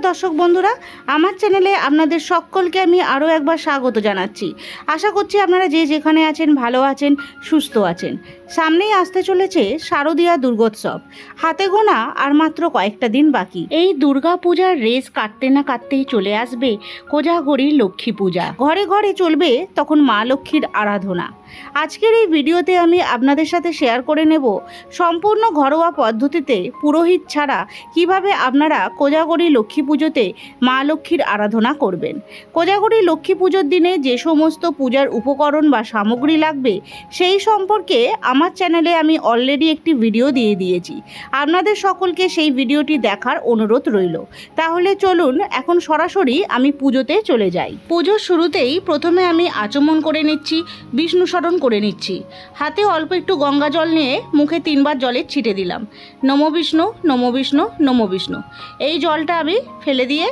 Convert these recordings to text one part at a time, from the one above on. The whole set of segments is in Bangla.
নমস্কার দর্শক বন্ধুরা, আমার চ্যানেলে আপনাদের সকলকে আমি আরও একবার স্বাগত জানাচ্ছি। আশা করছি আপনারা যে যেখানে আছেন, ভালো আছেন, সুস্থ আছেন। সামনেই আসতে চলেছে শারদীয়া দুর্গোৎসব। হাতে গোনা আর মাত্র কয়েকটা দিন বাকি। এই দুর্গা পূজার রেস কাটতে না কাটতেই চলে আসবে কোজাগরীর লক্ষ্মী পূজা। ঘরে ঘরে চলবে তখন মা লক্ষ্মীর আরাধনা। আজকের এই ভিডিওতে আমি আপনাদের সাথে শেয়ার করে নেব সম্পূর্ণ ঘরোয়া পদ্ধতিতে পুরোহিত ছাড়া কীভাবে আপনারা কোজাগরী লক্ষ্মী পুজোতে মা লক্ষ্মীর আরাধনা করবেন। কোজাগরী লক্ষ্মী পুজোর দিনে যে সমস্ত পূজার উপকরণ বা সামগ্রী লাগবে সেই সম্পর্কে আমার চ্যানেলে আমি অলরেডি একটি ভিডিও দিয়ে দিয়েছি। আপনাদের সকলকে সেই ভিডিওটি দেখার অনুরোধ রইল। তাহলে চলুন, এখন সরাসরি আমি পুজোতে চলে যাই। পুজোর শুরুতেই প্রথমে আমি আচমন করে নিচ্ছি, বিষ্ণু স্মরণ করে নিচ্ছি। হাতে অল্প একটু গঙ্গা জল নিয়ে মুখে তিনবার জলের ছিটে দিলাম। নম বিষ্ণু নম বিষ্ণু নম বিষ্ণু। এই জলটা আমি ফেলে দিয়ে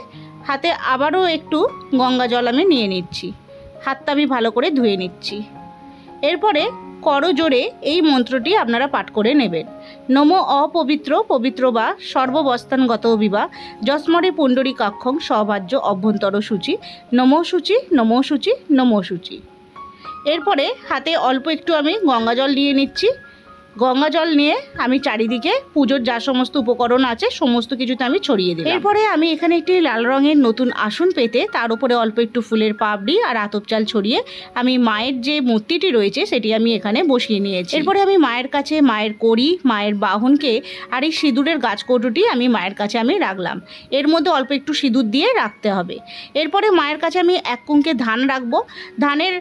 হাতে আবারও একটু গঙ্গা জল আমি নিয়ে নিচ্ছি। হাতটা আমি ভালো করে ধুয়ে নিচ্ছি। এরপরে করজোরে এই মন্ত্রটি আপনারা পাঠ করে নেবেন। নমো অপবিত্র, পবিত্র বা সর্ববস্থানগত বিবা যস্মরে পুণ্ডরী কাক্ষং সভাজ্য অভ্যন্তর সূচি, নমো সূচি নমো সূচি নমো সূচি। এরপরে হাতে অল্প একটু আমি গঙ্গা জল দিয়ে নিচ্ছি। গঙ্গা জল নিয়ে আমি চারিদিকে পুজোর যা সমস্ত উপকরণ আছে, সমস্ত কিছুতে আমি ছড়িয়ে দিই এরপরে আমি এখানে একটি লাল রঙের নতুন আসন পেতে, তার উপরে অল্প একটু ফুলের পাপড়ি আর আতপ চাল ছড়িয়ে আমি মায়ের যে মূর্তিটি রয়েছে, সেটি আমি এখানে বসিয়ে নিয়েছি। এরপরে আমি মায়ের কাছে মায়ের কড়ি, মায়ের বাহনকে আর এই সিঁদুরের গাছ কৌটোটি আমি মায়ের কাছে আমি রাখলাম। এর মধ্যে অল্প একটু সিঁদুর দিয়ে রাখতে হবে। এরপরে মায়ের কাছে আমি এক কুঙ্কে ধান রাখব। ধানের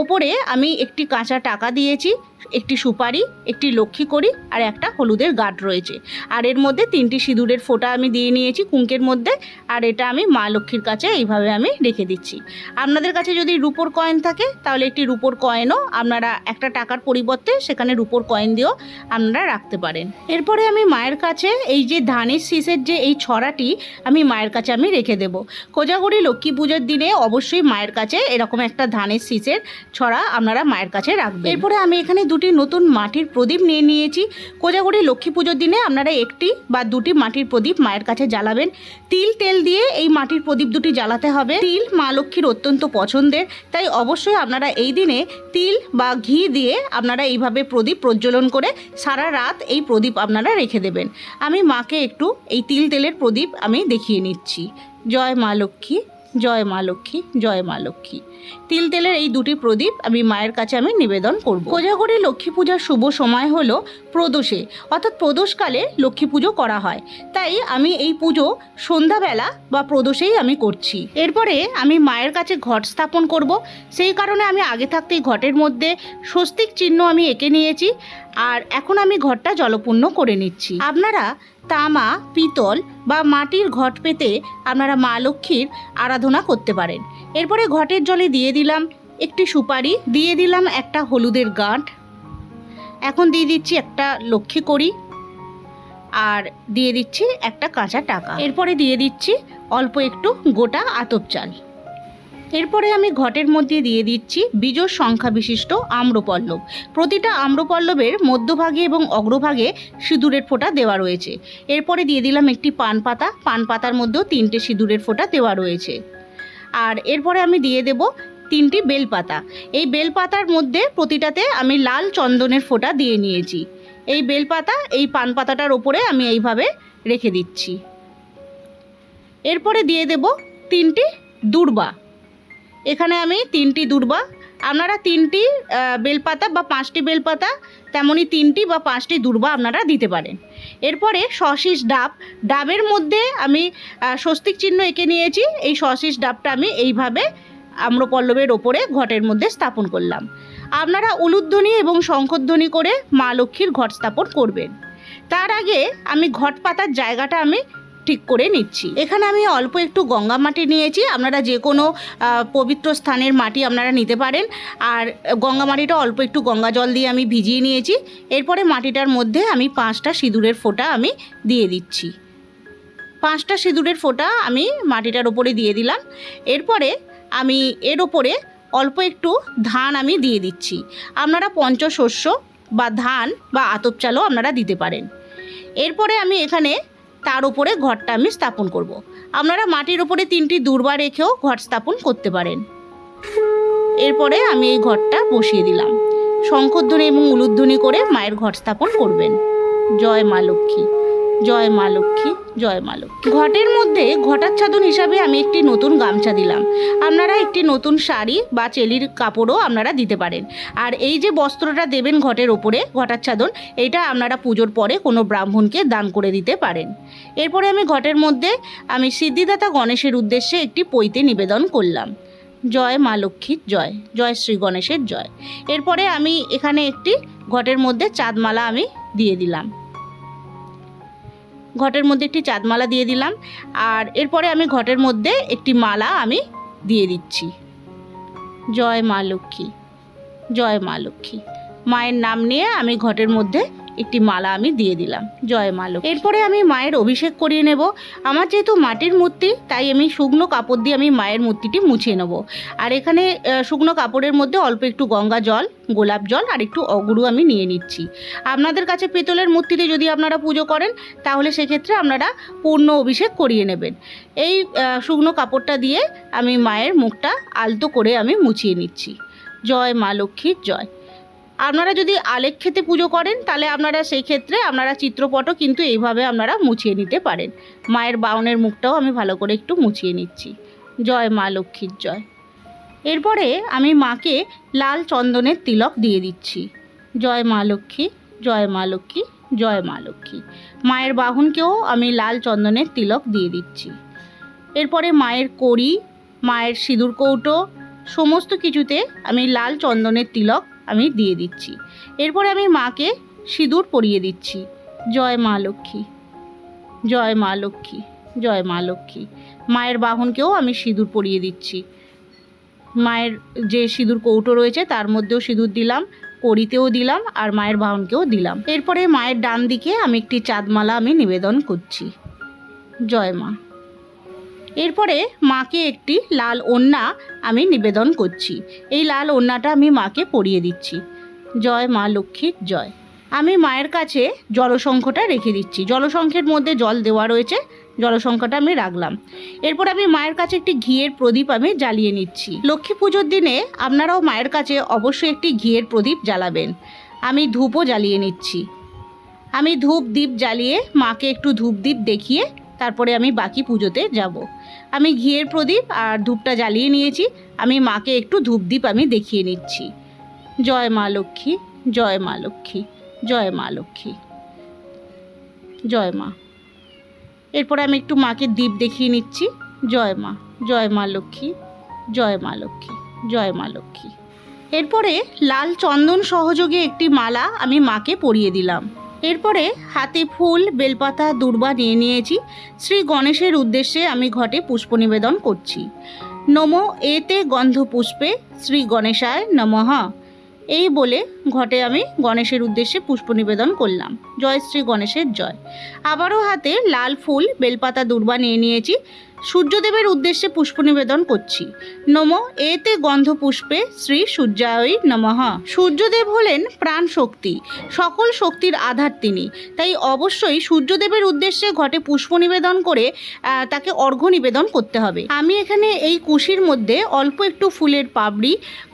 ওপরে আমি একটি কাঁচা টাকা দিয়েছি। একটি সুপারি, একটি লক্ষ্মী করি আর একটা হলুদের গাঁট রয়েছে। আর এর মধ্যে তিনটি সিঁদুরের ফোঁটা আমি দিয়ে নিয়েছি কুঙ্কের মধ্যে আর এটা আমি মা লক্ষ্মীর কাছে এইভাবে আমি রেখে দিচ্ছি। আপনাদের কাছে যদি রুপোর কয়েন থাকে, তাহলে একটি রুপোর কয়েনও আপনারা একটা টাকার পরিবর্তে সেখানে রুপোর কয়েন দিয়েও আপনারা রাখতে পারেন। এরপরে আমি মায়ের কাছে এই যে ধানের শীষের যে এই ছড়াটি, আমি মায়ের কাছে আমি রেখে দেব। কোজাগরি লক্ষ্মী পুজোর দিনে অবশ্যই মায়ের কাছে এরকম একটা ধানের শীষের ছড়া আপনারা মায়ের কাছে রাখবেন। এরপরে আমি এখানে দুটি নতুন মাটির প্রদীপ নিয়ে নিয়েছি। কোজাগরি লক্ষ্মী পুজোর দিনে আপনারা একটি বা দুটি মাটির প্রদীপ মায়ের কাছে জ্বালাবেন। তিল তেল দিয়ে এই মাটির প্রদীপ দুটি জ্বালাতে হবে। তিল মা লক্ষ্মীর অত্যন্ত পছন্দের, তাই অবশ্যই আপনারা এই দিনে তিল বা ঘি দিয়ে আপনারা এইভাবে প্রদীপ প্রজ্বলন করে সারা রাত এই প্রদীপ আপনারা রেখে দেবেন। আমি মাকে একটু এই তিল তেলের প্রদীপ আমি দেখিয়ে নিচ্ছি। জয় মা লক্ষ্মী, জয় মা লক্ষ্মী, জয় মা লক্ষ্মী। তিল তেলের এই দুটি প্রদীপ আমি মায়ের কাছে আমি নিবেদন করব। কোজাগরি লক্ষ্মী পূজার শুভ সময় হলো প্রদোষে, অর্থাৎ প্রদোষকালে লক্ষ্মী পুজো করা হয়। তাই আমি এই পুজো সন্ধ্যাবেলা বা প্রদোষেই আমি করছি। এরপরে আমি মায়ের কাছে ঘট স্থাপন করব। সেই কারণে আমি আগে থাকতেই ঘটের মধ্যে স্বস্তিক চিহ্ন আমি এঁকে নিয়েছি আর এখন আমি ঘরটা জলপূর্ণ করে নিচ্ছি। আপনারা তামা, পিতল বা মাটির ঘট পেতে আপনারা মা লক্ষ্মীর আরাধনা করতে পারেন। এরপরে ঘটের জলে দিয়ে দিলাম একটি সুপারি, দিয়ে দিলাম একটা হলুদের গাঁট। এখন দিয়ে দিচ্ছি একটা লক্ষ্মী করি আর দিয়ে দিচ্ছি একটা কাঁচা টাকা। এরপরে দিয়ে দিচ্ছি অল্প একটু গোটা আতপ চাল। এরপরে আমি ঘটের মধ্যে দিয়ে দিচ্ছি বীজোর সংখ্যা বিশিষ্ট আম্রপল্লব। প্রতিটা আম্রপল্লবের মধ্যভাগে এবং অগ্রভাগে সিঁদুরের ফোঁটা দেওয়া রয়েছে। এরপরে দিয়ে দিলাম একটি পান পাতা পান পাতার মধ্যেও তিনটে সিঁদুরের ফোঁটা দেওয়া রয়েছে। আর এরপরে আমি দিয়ে দেব তিনটি বেলপাতা। এই বেলপাতার মধ্যে প্রতিটাতে আমি লাল চন্দনের ফোঁটা দিয়ে নিয়েছি। এই বেলপাতা, এই পান পাতাটার ওপরে আমি এইভাবে রেখে দিচ্ছি। এরপরে দিয়ে দেব তিনটি দূর্বা। এখানে আমি তিনটি দূর্বা আপনারা তিনটি বেলপাতা বা পাঁচটি বেলপাতা তেমনই তিনটি বা পাঁচটি দুর্বা আপনারা দিতে পারেন। এরপরে সশিস ডাব, ডাবের মধ্যে আমি স্বস্তিক চিহ্ন এঁকে নিয়েছি। এই সশিস ডাবটা আমি এইভাবে আম্রপল্লবের ওপরে ঘটের মধ্যে স্থাপন করলাম। আপনারা উলুধ্বনি এবং শঙ্খধ্বনি করে মা লক্ষ্মীর ঘট স্থাপন করবেন। তার আগে আমি ঘট পাতার জায়গাটা আমি ঠিক করে নিচ্ছি। এখানে আমি অল্প একটু গঙ্গা মাটি নিয়েছি, আপনারা যে কোনো পবিত্র স্থানের মাটি আপনারা নিতে পারেন। আর গঙ্গা মাটিটা অল্প একটু গঙ্গা জল দিয়ে আমি ভিজিয়ে নিয়েছি। এরপরে মাটিটার মধ্যে আমি পাঁচটা সিঁদুরের ফোঁটা আমি দিয়ে দিচ্ছি। পাঁচটা সিঁদুরের ফোঁটা আমি মাটিটার ওপরে দিয়ে দিলাম। এরপরে আমি এর ওপরে অল্প একটু ধান আমি দিয়ে দিচ্ছি। আপনারা পঞ্চশস্য বা ধান বা আতপ চালও আপনারা দিতে পারেন। এরপরে আমি এখানে তার উপরে ঘরটা আমি স্থাপন করব। আপনারা মাটির উপরে তিনটি দূর্বা রেখেও ঘর স্থাপন করতে পারেন। এরপরে আমি এই ঘরটা বসিয়ে দিলাম। শঙ্করধ্বনি এবং উলুধ্বনি করে মায়ের ঘর স্থাপন করবেন। জয় মা লক্ষ্মী। জয় মা লক্ষ্মী, জয় মা লক্ষ্মী। ঘটের মধ্যে ঘটাচ্ছাদন হিসাবে আমি একটি নতুন গামছা দিলাম। আপনারা একটি নতুন শাড়ি বা চেলির কাপড়ও আপনারা দিতে পারেন। আর এই যে বস্ত্রটা দেবেন ঘটের ওপরে ঘটাচ্ছাদন এটা আপনারা পুজোর পরে কোনো ব্রাহ্মণকে দান করে দিতে পারেন। এরপরে আমি ঘটের মধ্যে আমি সিদ্ধিদাতা গণেশের উদ্দেশ্যে একটি পৈতে নিবেদন করলাম। জয় মা লক্ষ্মীর জয়। জয় শ্রী গণেশের জয়। এরপরে আমি এখানে একটি ঘটের মধ্যে চাঁদমালা আমি দিয়ে দিলাম। ঘটের মধ্যে একটি চাঁদমালা দিয়ে দিলাম। আর এরপরে আমি ঘটের মধ্যে একটি মালা আমি দিয়ে দিচ্ছি। জয় মা লক্ষ্মী, জয় মা লক্ষ্মী। মায়ের নাম নিয়ে আমি ঘটের মধ্যে একটি মালা আমি দিয়ে দিলাম। জয় মা লক্ষ্মী। এরপরে আমি মায়ের অভিষেক করিয়ে নেব। আমার যেহেতু মাটির মূর্তি, তাই আমি শুকনো কাপড় দিয়ে আমি মায়ের মূর্তিটি মুছিয়ে নেব। আর এখানে শুকনো কাপড়ের মধ্যে অল্প একটু গঙ্গা জল, গোলাপ জল আর একটু অগুরু আমি নিয়ে নিচ্ছি। আপনাদের কাছে পেতলের মূর্তিতে যদি আপনারা পুজো করেন, তাহলে সেক্ষেত্রে আপনারা পূর্ণ অভিষেক করিয়ে নেবেন। এই শুকনো কাপড়টা দিয়ে আমি মায়ের মুখটা আলতো করে আমি মুছিয়ে নিচ্ছি। জয় মা লক্ষ্মীর জয়। আপনারা যদি আলেখ খেতে পুজো করেন, তাহলে আপনারা সেই ক্ষেত্রে আপনারা চিত্রপটও কিন্তু এইভাবে আপনারা মুছিয়ে নিতে পারেন। মায়ের বাউনের মুখটাও আমি ভালো করে একটু মুছিয়ে নিচ্ছি। জয় মা লক্ষ্মীর জয়। এরপরে আমি মাকে লাল চন্দনের তিলক দিয়ে দিচ্ছি। জয় মা লক্ষ্মী, জয় মা লক্ষ্মী, জয় মা লক্ষ্মী। মায়ের বাহনকেও আমি লাল চন্দনের তিলক দিয়ে দিচ্ছি। এরপরে মায়ের কড়ি, মায়ের সিঁদুর কৌটো, সমস্ত কিছুতে আমি লাল চন্দনের তিলক আমি দিয়ে দিচ্ছি। এরপরে আমি মাকে সিঁদুর পরিয়ে দিচ্ছি। জয় মা লক্ষ্মী। জয় মা লক্ষ্মী। জয় মা লক্ষ্মী। মায়ের বাহনকেও আমি সিঁদুর পরিয়ে দিচ্ছি। মায়ের যে সিঁদুর কৌটো রয়েছে, তার মধ্যেও সিঁদুর দিলাম, কড়িতেও দিলাম, আর মায়ের বাহনকেও দিলাম। এরপরে মায়ের ডান দিকে আমি একটি চাঁদমালা আমি নিবেদন করছি। জয় মা। এরপরে মাকে একটি লাল ওন্না আমি নিবেদন করছি। এই লাল ওন্নাটা আমি মাকে পরিয়ে দিচ্ছি। জয় মা লক্ষ্মীর জয়। আমি মায়ের কাছে জলসংখ্যটা রেখে দিচ্ছি। জলসংখ্যের মধ্যে জল দেওয়া রয়েছে, জলসংখ্যাটা আমি রাখলাম। এরপর আমি মায়ের কাছে একটি ঘিয়ের প্রদীপ আমি জ্বালিয়ে নিচ্ছি। লক্ষ্মী পুজোর দিনে আপনারাও মায়ের কাছে অবশ্যই একটি ঘিয়ের প্রদীপ জ্বালাবেন। আমি ধূপও জ্বালিয়ে নিচ্ছি। আমি ধূপ দ্বীপ জ্বালিয়ে মাকে একটু ধূপ দ্বীপ দেখিয়ে তারপরে আমি বাকি পুজোতে যাব। আমি ঘিয়ের প্রদীপ আর ধূপটা জ্বালিয়ে নিয়েছি। আমি মাকে একটু ধূপ দ্বীপ আমি দেখিয়ে নিচ্ছি। জয় মা লক্ষ্মী, জয় মা লক্ষ্মী, জয় মা লক্ষ্মী, জয় মা। এরপরে আমি একটু মাকে দ্বীপ দেখিয়ে নিচ্ছি। জয় মা জয় মা লক্ষ্মী, জয় মা লক্ষ্মী, জয় মা লক্ষ্মী। এরপরে লাল চন্দন সহযোগে একটি মালা আমি মাকে পরিয়ে দিলাম। এরপরে হাতে, ফুল, বেলপাতা, দূর্বা নিয়ে নিয়েছি। শ্রী গণেশের উদ্দেশ্যে আমি ঘটে পুষ্প নিবেদন করছি। নমো এতে গন্ধ পুষ্পে শ্রী গণেশায় নমঃ। এই বলে ঘটে আমি গণেশের উদ্দেশ্যে পুষ্প নিবেদন করলাম। জয় শ্রী গণেশের জয়। আবারও হাতে লাল ফুল, বেলপাতা, দূর্বা নিয়ে নিয়েছি। সূর্যদেবের উদ্দেশ্যে পুষ্প নিবেদন করছি। নম এতে গন্ধ পুষ্পে শ্রী সূর্যায় নমঃ। সূর্যদেব হলেন প্রাণ শক্তি, সকল শক্তির আধার তিনি। তাই অবশ্যই সূর্যদেবের উদ্দেশ্যে ঘটে পুষ্প নিবেদন করে তাকে অর্ঘ্য নিবেদন করতে হবে। আমি এখানে এই কুশির মধ্যে অল্প একটু ফুলের পাপড়ি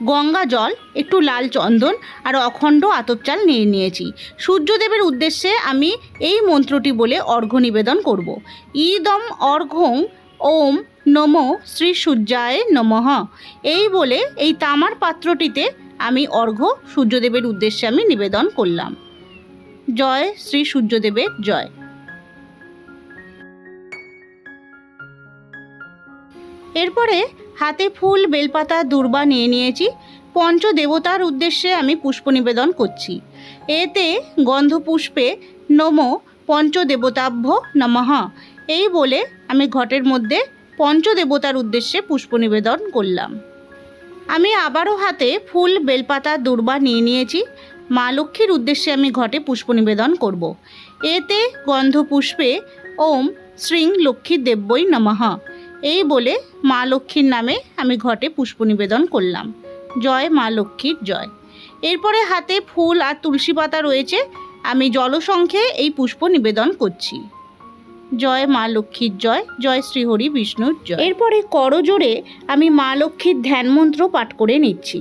গঙ্গা জল, একটু লাল চন্দন আর অখণ্ড আতপ চাল নিয়ে নিয়েছি। সূর্যদেবের উদ্দেশ্যে আমি এই মন্ত্রটি বলে অর্ঘ্য নিবেদন করব। ইদম অর্ঘ্যং ওম নমো শ্রী সূর্যায় নমঃ। এই বলে এই তামার পাত্রটিতে আমি অর্ঘ্য সূর্যদেবের উদ্দেশ্যে আমি নিবেদন করলাম। জয় শ্রী সূর্যদেবের জয়। এরপরে হাতে ফুল, বেলপাতা, দূর্বা নিয়ে নিয়েছি। পঞ্চ দেবতার উদ্দেশ্যে আমি পুষ্প নিবেদন করছি। এতে গন্ধপুষ্পে নম পঞ্চদেবতাভ্য নমঃ। এই বলে আমি ঘটের মধ্যে পঞ্চদেবতার উদ্দেশ্যে পুষ্প নিবেদন করলাম। আমি আবারও হাতে ফুল, বেলপাতা, দুর্বা নিয়ে নিয়েছি। মা লক্ষ্মীর উদ্দেশ্যে আমি ঘটে পুষ্প নিবেদন করব। এতে গন্ধ পুষ্পে ওম শ্রীং লক্ষ্মী দেব্যই নমঃ। এই বলে মা লক্ষ্মীর নামে আমি ঘটে পুষ্প নিবেদন করলাম। জয় মা লক্ষ্মীর জয়। এরপরে হাতে ফুল আর তুলসী পাতা রয়েছে। আমি জলসংখ্যে এই পুষ্প নিবেদন করছি। জয় মা লক্ষ্মীর জয় জয় শ্রীহরি বিষ্ণুর জয়। এরপরে করজোড়ে আমি মা লক্ষ্মীর ধ্যান মন্ত্র পাঠ করে নিচ্ছি।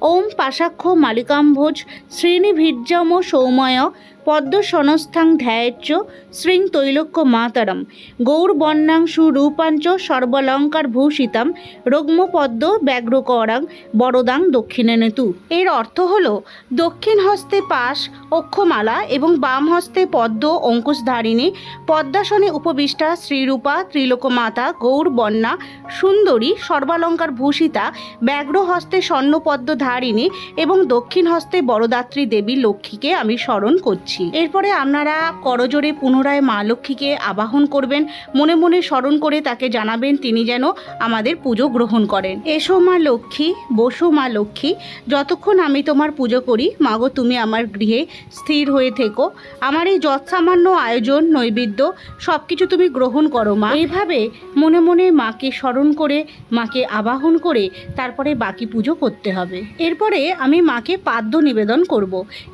ওম পাশাক্ষ মালিকাম্ভোজ শ্রীনিভীর্যম সৌময় পদ্মসনস্থাং ধ্যায়চ্চ শ্রীং তৈলক্য মাতারম গৌরবর্ণাংশু রূপাঞ্চ সর্বলঙ্কার ভূষিতাম রগ্মপদ্ম ব্যগ্রকরাং বড়দাং দক্ষিণেনেতু এর অর্থ হল দক্ষিণ হস্তে পাশ, অক্ষমালা এবং বাম হস্তে পদ্ম অঙ্কুশধারিণী পদ্মাসনে উপবিষ্টা শ্রীরূপা ত্রিলোকমাতা গৌরবর্ণা সুন্দরী সর্বালঙ্কার ভূষিতা ব্যাঘ্র হস্তে স্বর্ণপদ্ম ধারিণী এবং দক্ষিণ হস্তে বড়দাত্রী দেবী লক্ষ্মীকে আমি স্মরণ করছি। এরপরে আপনারা করজোড়ে পুনরায় মা লক্ষ্মীকে আবাহন করবেন। মনে মনে স্মরণ করে তাকে জানাবেন, তিনি যেন আমাদের পুজো গ্রহণ করেন। এসো মা লক্ষ্মী, বসো মা লক্ষ্মী, যতক্ষণ আমি তোমার পুজো করি মাগো তুমি আমার গৃহে স্থির হয়ে থেকো। আমার এই যৎসামান্য আয়োজন, নৈবেদ্য সব কিছু তুমি গ্রহণ করো মা। এইভাবে মনে মনে মাকে স্মরণ করে, মাকে আবাহন করে, তারপরে বাকি পুজো করতে হবে। এরপরে আমি মাকে পাদ্য নিবেদন করব।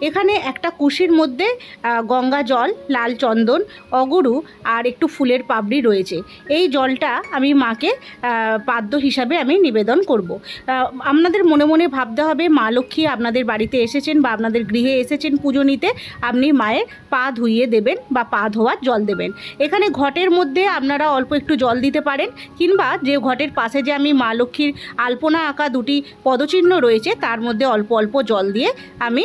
এখানে একটা কুশির মধ্যে গঙ্গা জল, লাল চন্দন, অগরু আর একটু ফুলের পাপড়ি রয়েছে এই জলটা আমি মাকে পাদ্য হিসাবে আমি নিবেদন করব। আপনাদের মনে মনে ভাবতে হবে, মা লক্ষ্মী আপনাদের বাড়িতে এসেছেন বা আপনাদের গৃহে এসেছেন পুজো নিতে, আপনি মায়ের পা ধুইয়ে দেবেন বা পা ধোয়ার জল দেবেন এখানে ঘটের মধ্যে আপনারা অল্প একটু জল দিতে পারেন, কিংবা যে ঘটের পাশে যে আমি মা লক্ষ্মীর আলপনা আঁকা দুটি পদচিহ্ন রয়েছে তার মধ্যে অল্প অল্প জল দিয়ে আমি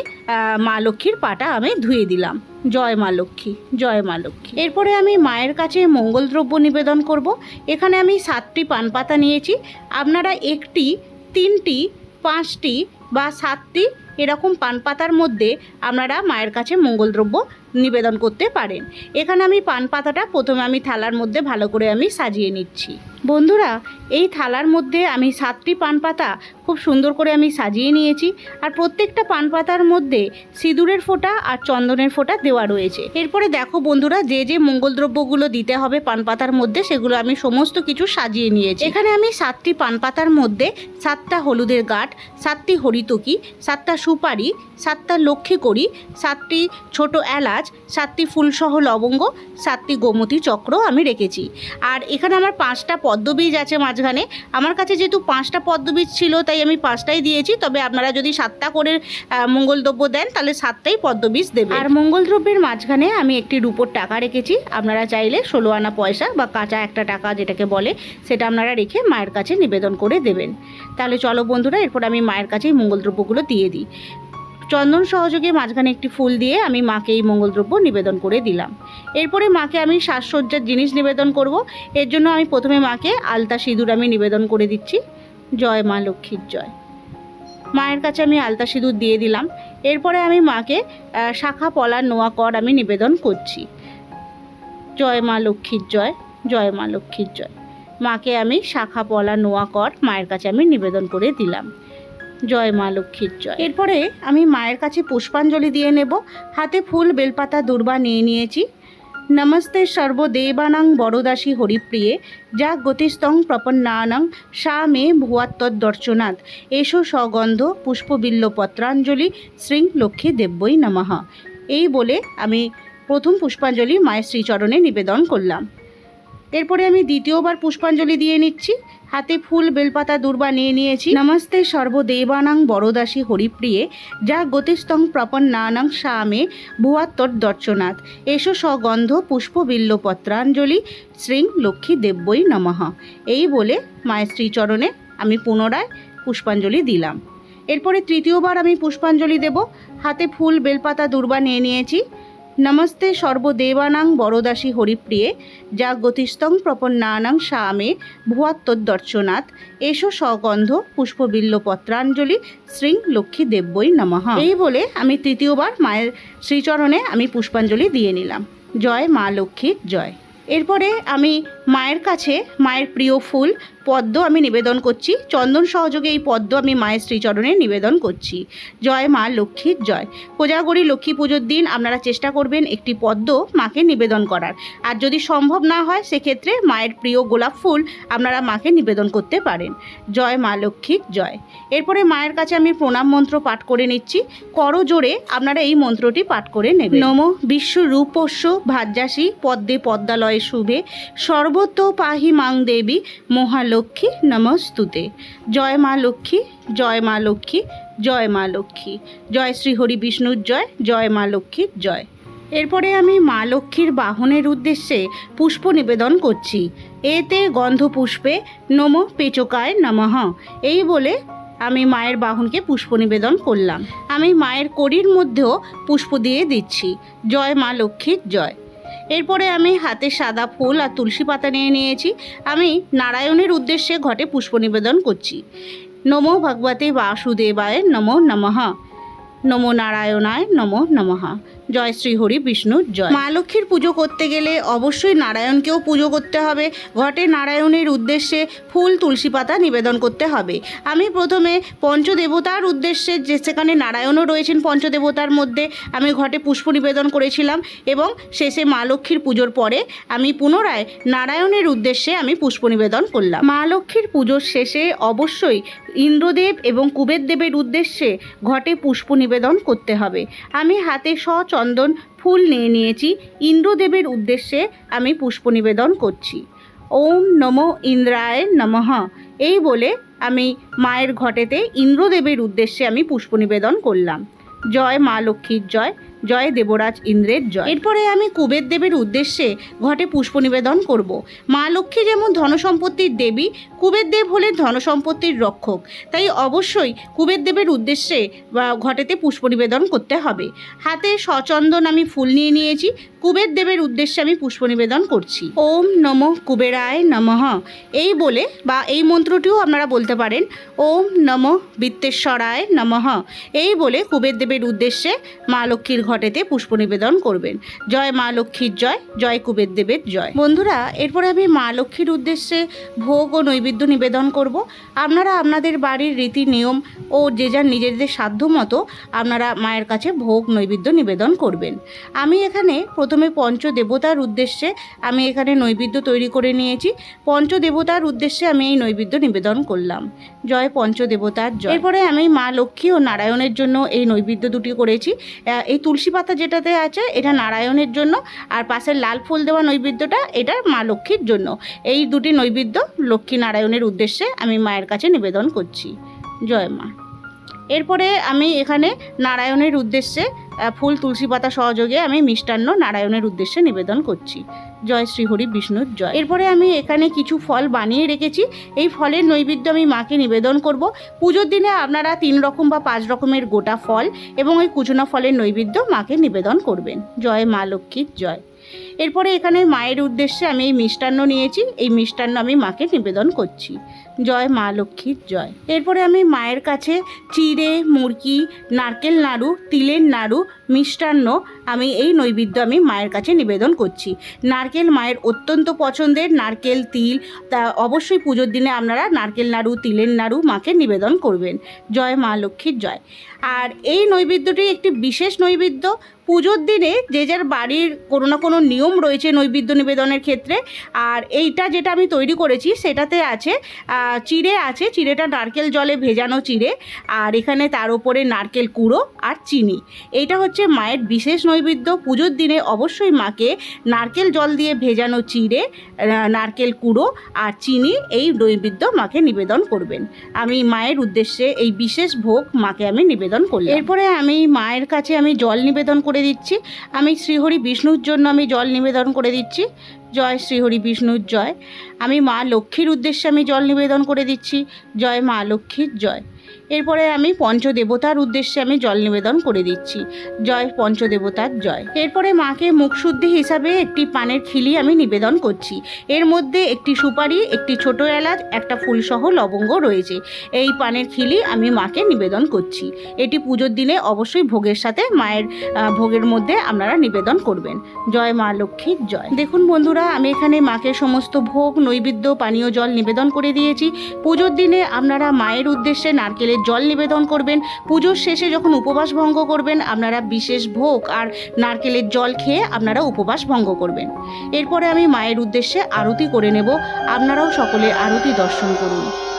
মা লক্ষ্মীর পাটা আমি ধুয়ে দিলাম। জয় মা লক্ষ্মী, জয় মা লক্ষ্মী। এরপরে আমি মায়ের কাছে মঙ্গলদ্রব্য নিবেদন করব। এখানে আমি সাতটি পান পাতা নিয়েছি। আপনারা একটি, তিনটি, পাঁচটি বা সাতটি এরকম পান পাতার মধ্যে আপনারা মায়ের কাছে মঙ্গল দ্রব্য নিবেদন করতে পারেন। এখানে আমি পান পাতাটা প্রথমে আমি থালার মধ্যে ভালো করে আমি সাজিয়ে নিচ্ছি। বন্ধুরা, এই থালার মধ্যে আমি সাতটি পান পাতা খুব সুন্দর করে আমি সাজিয়ে নিয়েছি আর প্রত্যেকটা পান পাতার মধ্যে সিঁদুরের ফোঁটা আর চন্দনের ফোঁটা দেওয়া রয়েছে। এরপরে দেখো বন্ধুরা, যে যে মঙ্গল দ্রব্যগুলো দিতে হবে পান পাতার মধ্যে, সেগুলো আমি সমস্ত কিছু সাজিয়ে নিয়েছি। এখানে আমি সাতটি পান পাতার মধ্যে সাতটা হলুদের গাঠ সাতটি হরিতকি, সাতটা সুপারি, সাতটা লক্ষ্মী করি সাতটি ছোট এলাচ সাতটি ফুলসহ লবঙ্গ, সাতটি গোমতী চক্র আমি রেখেছি। আর এখানে আমার পাঁচটা পদ্মবীজ আছে মাঝখানে। আমার কাছে যেহেতু পাঁচটা পদ্মবীজ ছিল, তাই আমি পাঁচটাই দিয়েছি। তবে আপনারা যদি সাতটা করে মঙ্গলদ্রব্য দেন, তাহলে সাতটাই পদ্মবীজ দেবে আর মঙ্গলদ্রব্যের মাঝখানে আমি একটি রূপোর টাকা রেখেছি। আপনারা চাইলে ষোলো আনা পয়সা বা কাঁচা একটা টাকা যেটাকে বলে, সেটা আপনারা রেখে মায়ের কাছে নিবেদন করে দেবেন। তাহলে চলো বন্ধুরা, এরপর আমি মায়ের কাছেই মঙ্গলদ্রব্যগুলো দিয়ে দিই। চন্দন সহযোগে মাঝখানে একটি ফুল দিয়ে আমি মাকে এই মঙ্গলদ্রব্য নিবেদন করে দিলাম। এরপরে মাকে আমি সাজসজ্জার জিনিস নিবেদন করব। এর জন্য আমি প্রথমে মাকে আলতা সিঁদুর আমি নিবেদন করে দিচ্ছি। জয় মা লক্ষ্মীর জয়। মায়ের কাছে আমি আলতা সিঁদুর দিয়ে দিলাম। এরপরে আমি মাকে শাখা পলার নোয়া, কর আমি নিবেদন করছি। জয় মা লক্ষ্মীর জয় জয় মা লক্ষ্মীর জয়। মাকে আমি শাখা, পলা, নোয়া, কর মায়ের কাছে আমি নিবেদন করে দিলাম। জয় মা লক্ষ্মীর জয়। এরপরে আমি মায়ের কাছে পুষ্পাঞ্জলি দিয়ে নেব। হাতে ফুল, বেলপাতা, দুর্বা নিয়ে নিয়েছি। নমস্তে সর্বদেবানাং বড়দাসী হরিপ্রিয়ে। যা গতিস্তং প্রপন্নানাং সা মে ভুয়াত্তদর্শনাথ এসো সগন্ধ পুষ্পবিল্ল পত্রাঞ্জলি শ্রীং লক্ষ্মী দেব্যই নমঃ। এই বলে আমি প্রথম পুষ্পাঞ্জলি মায়ের শ্রীচরণে নিবেদন করলাম। এরপরে আমি দ্বিতীয়বার পুষ্পাঞ্জলি দিয়ে নিচ্ছি। হাতে ফুল, বেলপাতা, দুর্বা নিয়ে নিয়েছি। নমস্তে সর্বদেবানাং বড়দাসী হরিপ্রিয়ে। যা গতিস্তং প্রপন্নানাং সামে ভুয়াত্তর দর্শনাথ। এসো সগন্ধ পুষ্পবিল্ল পত্রাঞ্জলি শ্রীং লক্ষ্মী দেব্যই নমঃ। এই বলে মায়ের শ্রীচরণে আমি পুনরায় পুষ্পাঞ্জলি দিলাম। এরপরে তৃতীয়বার আমি পুষ্পাঞ্জলি দেব। হাতে ফুল, বেলপাতা, দুর্বা নিয়ে নিয়েছি। নমস্তে সর্বদেবানাং বড়দাসী হরিপ্রিয়ে, যা গতিস্তং প্রপন্নানাং সামে ভুয়াত্তদর্শনাথ এসো সগন্ধ পুষ্পবিল্ল পত্রাঞ্জলি শ্রীং লক্ষ্মী দেব্যই নমঃ। এই বলে আমি তৃতীয়বার মায়ের শ্রীচরণে আমি পুষ্পাঞ্জলি দিয়ে নিলাম। জয় মা লক্ষ্মীর জয়। এরপরে আমি মায়ের কাছে, মায়ের প্রিয় ফুল পদ্ম আমি নিবেদন করছি। চন্দন সহযোগে এই পদ্ম আমি মায়ের শ্রীচরণে নিবেদন করছি। জয় মা লক্ষ্মীর জয়। কোজাগরী লক্ষ্মী পুজোর দিন আপনারা চেষ্টা করবেন একটি পদ্ম মাকে নিবেদন করার। আর যদি সম্ভব না হয় সেক্ষেত্রে মায়ের প্রিয় গোলাপ ফুল আপনারা মাকে নিবেদন করতে পারেন। জয় মা লক্ষ্মীর জয়। এরপরে মায়ের কাছে আমি প্রণাম মন্ত্র পাঠ করে নিচ্ছি। করো জোরে আপনারা এই মন্ত্রটি পাঠ করে নেবেন। নম বিশ্ব রূপস্য ভাজ্যাসী পদ্মে পদ্মালয়ে শুভে। সর্বত পাহি মাং দেবী মহালক্ষ্মী নমস্তুতে। জয় মা লক্ষ্মী, জয় মা লক্ষ্মী, জয় মা লক্ষ্মী। জয় শ্রী হরি বিষ্ণুর জয় জয় মা লক্ষ্মীর জয়। এরপরে আমি মা লক্ষ্মীর বাহনের উদ্দেশ্যে পুষ্প নিবেদন করছি। এতে গন্ধ পুষ্পে নম পেচকায় নমঃ। এই বলে আমি মায়ের বাহনকে পুষ্প নিবেদন করলাম। আমি মায়ের কড়ির মধ্যেও পুষ্প দিয়ে দিচ্ছি। জয় মা লক্ষ্মীর জয়। এরপরে আমি হাতে সাদা ফুল আর তুলসী পাতা নিয়ে নিয়েছি। আমি নারায়ণের উদ্দেশ্যে ঘটে পুষ্প নিবেদন করছি। নমো ভগবতে বাসুদেবায় নমো নমঃ। নমো নারায়ণায় নমো নমঃ। জয় শ্রী হরি বিষ্ণুর জয়। মা লক্ষ্মীর পুজো করতে গেলে অবশ্যই নারায়ণকেও পুজো করতে হবে। ঘটে নারায়ণের উদ্দেশ্যে ফুল, তুলসী পাতা নিবেদন করতে হবে। আমি প্রথমে পঞ্চদেবতার উদ্দেশ্যে যে সেখানে নারায়ণও রয়েছেন পঞ্চদেবতার মধ্যে, আমি ঘটে পুষ্প নিবেদন করেছিলাম এবং শেষে মা লক্ষ্মীর পুজোর পরে আমি পুনরায় নারায়ণের উদ্দেশ্যে আমি পুষ্প নিবেদন করলাম। মা লক্ষ্মীর পুজোর শেষে অবশ্যই ইন্দ্রদেব এবং কুবের দেবের উদ্দেশ্যে ঘটে পুষ্প নিবেদন করতে হবে। আমি হাতে সচন্দন ফুল নিয়ে নিয়েছি। ইন্দ্রদেবের উদ্দেশ্যে আমি পুষ্প নিবেদন করছি। ওম নমো ইন্দ্রায় নমঃ। এই বলে আমি মায়ের ঘটেতে ইন্দ্রদেবের উদ্দেশ্যে আমি পুষ্প নিবেদন করলাম। জয় মা লক্ষ্মীর জয়। জয় দেবরাজ ইন্দ্রের জয়। এরপরে আমি কুবের দেবের উদ্দেশ্যে ঘটে পুষ্প নিবেদন করব। মা লক্ষ্মী যেমন ধনসম্পত্তির দেবী, কুবের দেব হলেন ধনসম্পত্তির রক্ষক। তাই অবশ্যই কুবের দেবের উদ্দেশ্যে ঘটেতে পুষ্প নিবেদন করতে হবে। হাতে সচন্দন আমি ফুল নিয়ে নিয়েছি, কুবের দেবের উদ্দেশ্যে আমি পুষ্প নিবেদন করছি। ওম নমঃ কুবেরায় নমঃ। এই বলে, বা এই মন্ত্রটিও আপনারা বলতে পারেন, ওম নমঃ বিত্তেশ্বরায় নমঃ। এই বলে কুবের দেবের উদ্দেশ্যে মা লক্ষ্মীর ঘটেতে পুষ্প নিবেদন করবেন। জয় মা লক্ষ্মীর জয় জয় কুবের দেবের জয়। বন্ধুরা, এরপরে আমি মা লক্ষ্মীর উদ্দেশ্যে ভোগ ও নৈবেদ্য নিবেদন করব। আপনারা আপনাদের বাড়ির রীতি নিয়ম ও যে যার নিজেদের সাধ্য মতো আপনারা মায়ের কাছে ভোগ, নৈবেদ্য নিবেদন করবেন। আমি এখানে প্রথমে পঞ্চদেবতার উদ্দেশ্যে আমি এখানে নৈবেদ্য তৈরি করে নিয়েছি। পঞ্চদেবতার উদ্দেশ্যে আমি এই নৈবেদ্য নিবেদন করলাম। জয় পঞ্চদেবতার জয়। এরপরে আমি মা লক্ষ্মী ও নারায়ণের জন্য এই নৈবেদ্য দুটি করেছি। এই তুলসী পাতা যেটাতে আছে, এটা নারায়ণের জন্য, আর পাশের লাল ফুল দেওয়া নৈবেদ্যটা, এটা মা লক্ষ্মীর জন্য। এই দুটি নৈবেদ্য লক্ষ্মী নারায়ণের উদ্দেশ্যে আমি মায়ের কাছে নিবেদন করছি। জয় মা। এরপরে আমি এখানে নারায়ণের উদ্দেশ্যে ফুল তুলসী পাতা সহযোগে আমি মিষ্টান্ন নারায়ণের উদ্দেশ্যে নিবেদন করছি। জয় শ্রীহরি বিষ্ণুর জয়। এরপরে আমি এখানে কিছু ফল বানিয়ে রেখেছি। এই ফলের নৈবেদ্য আমি মাকে নিবেদন করব। পুজোর দিনে আপনারা তিন রকম বা পাঁচ রকমের গোটা ফল এবং ওই কুচনা ফলের নৈবেদ্য মাকে নিবেদন করবেন। জয় মা লক্ষ্মীর জয়। এরপরে এখানে মায়ের উদ্দেশ্যে আমি এই মিষ্টান্ন নিয়েছি। এই মিষ্টান্ন আমি মাকে নিবেদন করছি। জয় মা লক্ষ্মীর জয়। এরপরে আমি মায়ের কাছে চিড়ে, মুরগি, নারকেল নাড়ু, তিলের নাড়ু, মিষ্টান্ন আমি এই নৈবেদ্য আমি মায়ের কাছে নিবেদন করছি। নারকেল মায়ের অত্যন্ত পছন্দের নারকেল, তিল, তা অবশ্যই পুজোর দিনে আপনারা নারকেল নাড়ু, তিলের নাড়ু মাকে নিবেদন করবেন। জয় মা লক্ষ্মীর জয়। আর এই নৈবেদ্যটি একটি বিশেষ নৈবেদ্য। পুজোর দিনে যে যার বাড়ির কোনো না কোনো নিয়ম রয়েছে নৈবেদ্য নিবেদনের ক্ষেত্রে। আর এইটা যেটা আমি তৈরি করেছি, সেটাতে আছে চিড়ে আছে। চিড়েটা নারকেল জলে ভেজানো চিড়ে। আর এখানে তার উপরে নারকেল কুড়ো আর চিনি। এইটা হচ্ছে মায়ের বিশেষ নৈবেদ্য। পুজোর দিনে অবশ্যই মাকে নারকেল জল দিয়ে ভেজানো চিড়ে নারকেল কুড়ো আর চিনি এই নৈবেদ্য মাকে নিবেদন করবেন। আমি মায়ের উদ্দেশ্যে এই বিশেষ ভোগ মাকে আমি নিবেদন করি এরপরে আমি মায়ের কাছে আমি জল নিবেদন করে দিচ্ছি। আমি শ্রীহরি বিষ্ণুর জন্য আমি জল নিবেদন করে দিচ্ছি। জয় শ্রীহরি বিষ্ণুর জয়। আমি মা লক্ষ্মীর উদ্দেশ্যে আমি জল নিবেদন করে দিচ্ছি। জয় মা লক্ষ্মীর জয়। এরপরে আমি পঞ্চদেবতার উদ্দেশ্যে আমি জল নিবেদন করে দিচ্ছি। জয় পঞ্চদেবতার জয়। এরপরে মাকে মুখশুদ্ধি হিসাবে একটি পানের খিলি আমি নিবেদন করছি। এর মধ্যে একটি সুপারি, একটি ছোট এলাচ, একটা ফুলসহ লবঙ্গ রয়েছে। এই পানের খিলি আমি মাকে নিবেদন করছি। এটি পুজোর দিনে অবশ্যই ভোগের সাথে মায়ের ভোগের মধ্যে আপনারা নিবেদন করবেন। জয় মা লক্ষ্মীর জয়। দেখুন বন্ধুরা, আমি এখানে মাকে সমস্ত ভোগ, নৈবেদ্য, পানীয় জল নিবেদন করে দিয়েছি। পুজোর দিনে আপনারা মায়ের উদ্দেশ্যে নারকেলের জল নিবেদন করবেন। পুজোর শেষে যখন উপবাস ভঙ্গ করবেন, আপনারা বিশেষ ভোগ আর নারকেলের জল খেয়ে আপনারা উপবাস ভঙ্গ করবেন। এরপরে আমি মায়ের উদ্দেশ্যে আরতি করে নেব। আপনারাও সকলে আরতি দর্শন করুন।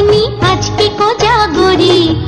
कहानी आज की को जागोरी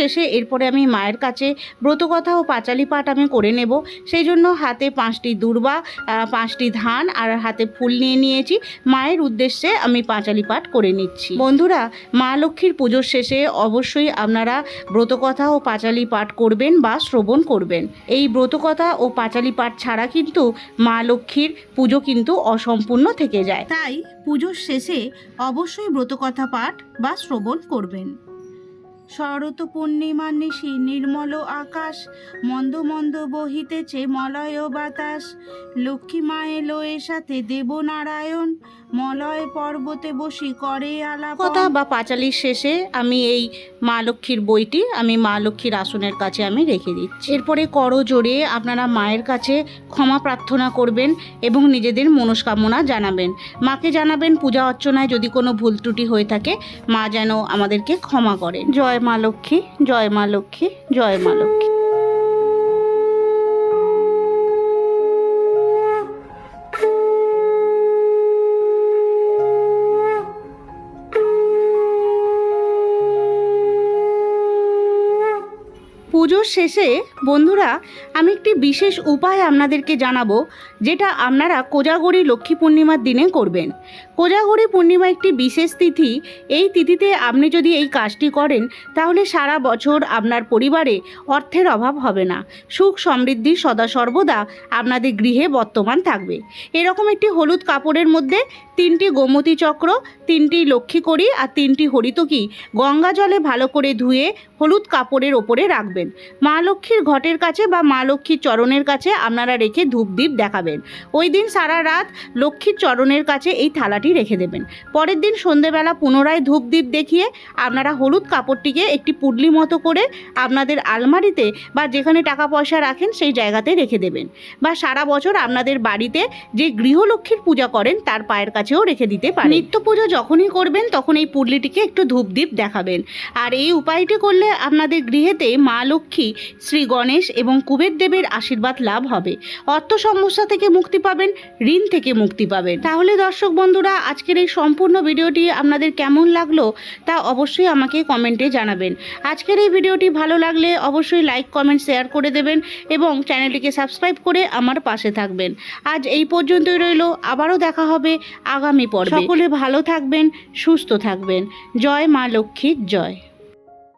শেষে এরপরে আমি মায়ের কাছে ব্রতকথা ও পাঁচালি পাঠ আমি করে নেব। সেই জন্য হাতে পাঁচটি দুর্বা পাঁচটি ধান আর হাতে ফুল নিয়ে নিয়েছি। মায়ের উদ্দেশ্যে আমি পাঁচালি পাঠ করে নিচ্ছি। বন্ধুরা, মা লক্ষ্মীর পুজোর শেষে অবশ্যই আপনারা ব্রতকথা ও পাঁচালি পাঠ করবেন বা শ্রবণ করবেন। এই ব্রতকথা ও পাঁচালি পাঠ ছাড়া কিন্তু মা লক্ষ্মীর পুজো কিন্তু অসম্পূর্ণ থেকে যায়। তাই পুজোর শেষে অবশ্যই ব্রতকথা পাঠ বা শ্রবণ করবেন। শরৎ পূর্ণিমার নিশি নির্মল আকাশ মন্দ মন্দ বহিতেছে মলয় বাতাস। লক্ষ্মী মায়ে লয়ের সাথে দেবনারায়ণ মলয় পর্বতে বসি করে আলাপ কথা বা পাঁচালির শেষে আমি এই মা লক্ষ্মীর বইটি আমি মা লক্ষ্মীর আসনের কাছে আমি রেখে দিচ্ছি। এরপরে করো জোরে আপনারা মায়ের কাছে ক্ষমা প্রার্থনা করবেন এবং নিজেদের মনস্কামনা জানাবেন। মাকে জানাবেন পূজা অর্চনায় যদি কোনো ভুল ত্রুটি হয়ে থাকে মা যেন আমাদেরকে ক্ষমা করেন। জয় মা লক্ষ্মী, জয় মা লক্ষ্মী, জয় মা লক্ষ্মী। পুজোর শেষে, বন্ধুরা, আমি একটি বিশেষ উপায় আপনাদেরকে জানাব, যেটা আপনারা কোজাগরি লক্ষ্মী পূর্ণিমার দিনে করবেন। কোজাগরি পূর্ণিমা একটি বিশেষ তিথি। এই তিথিতে আপনি যদি এই কাজটি করেন, তাহলে সারা বছর আপনার পরিবারে অর্থের অভাব হবে না। সুখ সমৃদ্ধি সদা সর্বদা আপনাদের গৃহে বর্তমান থাকবে। এরকম একটি হলুদ কাপড়ের মধ্যে তিনটি গোমতী চক্র, তিনটি লক্ষ্মী আর তিনটি হরিতকি গঙ্গা জলে ভালো করে ধুয়ে হলুদ কাপড়ের ওপরে রাখবেন। মা লক্ষ্মীর ঘটের কাছে বা মা লক্ষ্মীর চরণের কাছে আপনারা রেখে ধূপদীপ দেখাবেন। ওই দিন সারা রাত লক্ষ্মীর চরণের কাছে এই থালাটি রেখে দেবেন। পরের দিন সন্ধেবেলা পুনরায় ধূপদীপ দেখিয়ে আপনারা হলুদ কাপড়টিকে একটি পুডলি মতো করে আপনাদের আলমারিতে বা যেখানে টাকা পয়সা রাখেন সেই জায়গাতে রেখে দেবেন বা সারা বছর আপনাদের বাড়িতে যে গৃহলক্ষ্মীর পূজা করেন তার পায়ের কাছেও রেখে দিতে পারেন। নিত্য পুজো যখনই করবেন তখন এই পুডলিটিকে একটু ধূপদীপ দেখাবেন। আর এই উপায়টি করলে আপনাদের গৃহেতে মা লক্ষ্মী, শ্রী গণেশ এবং কুবের দেবের আশীর্বাদ লাভ হবে। অর্থ সমস্যা থেকে মুক্তি পাবেন, ঋণ থেকে মুক্তি পাবেন। তাহলে দর্শক বন্ধুরা আজকের এই সম্পূর্ণ ভিডিওটি আপনাদের কেমন লাগল তা অবশ্যই আমাকে কমেন্টে জানাবেন। আজকের এই ভিডিওটি ভালো লাগলে অবশ্যই লাইক, কমেন্ট, শেয়ার করে দেবেন এবং চ্যানেলটিকে সাবস্ক্রাইব করে আমার পাশে থাকবেন। আজ এই পর্যন্তই রইল, আবারও দেখা হবে আগামী পর্বে। সকলে ভালো থাকবেন, সুস্থ থাকবেন। জয় মা লক্ষ্মীর জয়।